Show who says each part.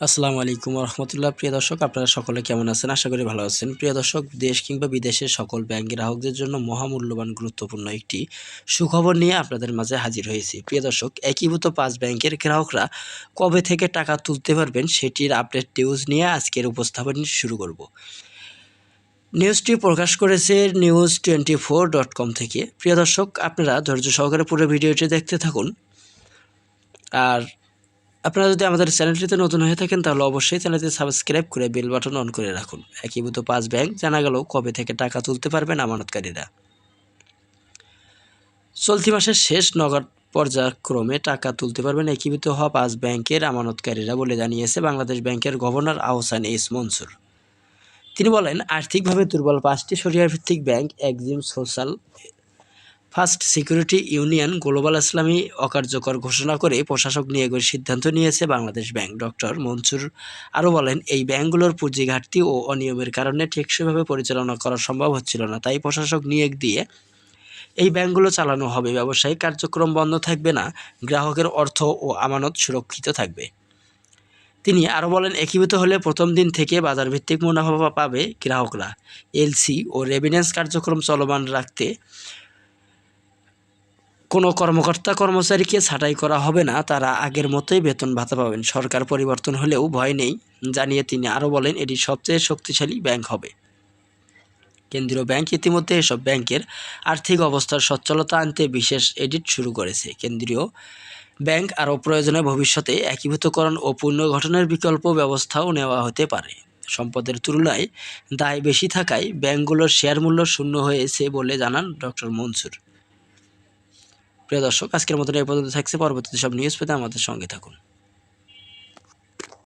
Speaker 1: আসসালামু আলাইকুম রহমতুল্লাহ প্রিয় দর্শক, আপনারা সকলে কেমন আছেন? আশা করি ভালো আছেন। প্রিয় দর্শক, দেশ কিংবা বিদেশের সকল ব্যাংক গ্রাহকদের জন্য মহামূল্যবান, গুরুত্বপূর্ণ একটি সুখবর নিয়ে আপনাদের মাঝে হাজির হয়েছি। প্রিয় দর্শক, একীভূত পাঁচ ব্যাংকের গ্রাহকরা কবে থেকে টাকা তুলতে পারবেন সেটির আপডেট নিউজ নিয়ে আজকের উপস্থাপন শুরু করব। নিউজটি প্রকাশ করেছে news twenty four dot com থেকে। প্রিয় দর্শক, আপনারা ধৈর্য সহকারে পুরো ভিডিওটি দেখতে থাকুন। আর আপনারা যদি আমাদের চ্যানেলটিতে নতুন হয়ে থাকেন, তাহলে অবশ্যই চ্যানেলটি সাবস্ক্রাইব করে বেল বাটন অন করে রাখুন। একীভূত পাঁচ ব্যাংক জানা গেল কবে থেকে টাকা তুলতে পারবেন আমানতকারীরা। চলতি মাসের শেষ নগদ পর্যায়ক্রমে টাকা তুলতে পারবেন একীভূত হওয়া পাঁচ ব্যাংকের আমানতকারীরা বলে জানিয়েছে বাংলাদেশ ব্যাংকের গভর্নর আহসান এস মনসুর। তিনি বলেন, আর্থিকভাবে দুর্বল পাঁচটি সরিয়া ভিত্তিক bank Exim social first security union global Islami অকার্যকর ঘোষণা করে প্রশাসক নিয়োগের সিদ্ধান্ত নিয়েছে বাংলাদেশ ব্যাংক। ডক্টর মনসুর আরও বলেন, এই ব্যাংকগুলোর পুঁজি ঘাটতি ও অনিয়মের কারণে টেকসইভাবে পরিচালনা করা সম্ভব হচ্ছিল না, তাই প্রশাসক নিয়োগ দিয়ে এই ব্যাংকগুলো চালানো হবে। ব্যবসায়িক কার্যক্রম বন্ধ থাকবে না, গ্রাহকের অর্থ ও আমানত সুরক্ষিত থাকবে। তিনি আরও বলেন, একীভূত হলে প্রথম দিন থেকে বাজারভিত্তিক মুনাফা পাবে গ্রাহকরা। এলসি ও রেভিডেন্স কার্যক্রম চলমান রাখতে কোনো কর্মকর্তা, কর্মচারীকে ছাঁটাই করা হবে না। তারা আগের মতোই বেতন ভাতা পাবেন। সরকার পরিবর্তন হলেও ভয় নেই, জানিয়ে তিনি আরও বলেন, এটি সবচেয়ে শক্তিশালী ব্যাংক হবে। কেন্দ্রীয় ব্যাংক ইতিমধ্যে এসব ব্যাংকের আর্থিক অবস্থার সচ্ছলতা আনতে বিশেষ এডিট শুরু করেছে। কেন্দ্রীয় ব্যাংক আরও প্রয়োজনে ভবিষ্যতে একীভূতকরণ ও পুনর্গঠনের বিকল্প ব্যবস্থাও নেওয়া হতে পারে। সম্পদের তুলনায় দায় বেশি থাকায় ব্যাংকগুলোর শেয়ার মূল্য শূন্য হয়েছে বলে জানান ডক্টর মনসুর। প্রিয় দর্শক আজকের মতন এই পর্যন্ত। থাকছে পরবর্তীতে সব নিউজ পেতে আমাদের সঙ্গে থাকুন।